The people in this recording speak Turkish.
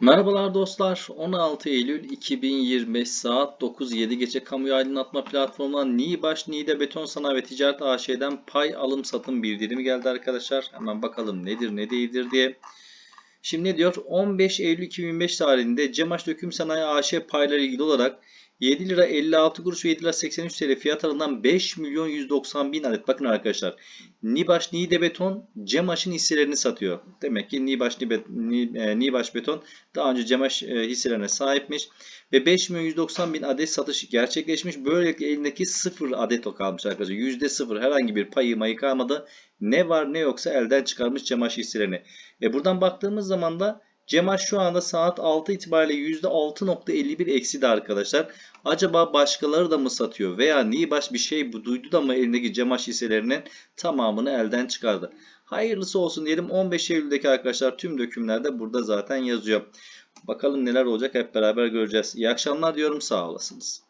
Merhabalar dostlar. 16 Eylül 2025 saat 9.07 gece kamuya aydınlatma platformundan Nibaş Nide Beton Sanayi ve Ticaret AŞ'den pay alım satım bildirimi geldi arkadaşlar. Hemen bakalım nedir ne değildir diye. Şimdi ne diyor? 15 Eylül 2025 tarihinde Cemaş Döküm Sanayi AŞ payları ilgili olarak 7 lira 56 kuruş ve 7 lira 83 TL fiyat aralığından 5 milyon 190 bin adet. Bakın arkadaşlar. Nibaş Nide Beton Cemaş'ın hisselerini satıyor. Demek ki Nibaş, e, Nibaş Beton daha önce Cemaş e, hisselerine sahipmiş. Ve 5 milyon 190 bin adet satış gerçekleşmiş. Böylelikle elindeki 0 adet o kalmış arkadaşlar. %0 herhangi bir payı mayı kalmadı. Ne var ne yoksa elden çıkarmış Cemaş hisselerini. E buradan baktığımız zaman da Cemaş şu anda saat 6 itibariyle %6.51 eksi de arkadaşlar. Acaba başkaları da mı satıyor veya Nibaş bir şey bu duydu da mı elindeki Cemaş hisselerinin tamamını elden çıkardı. Hayırlısı olsun diyelim 15 Eylül'deki arkadaşlar tüm dökümlerde burada zaten yazıyor. Bakalım neler olacak hep beraber göreceğiz. İyi akşamlar diyorum sağ olasınız.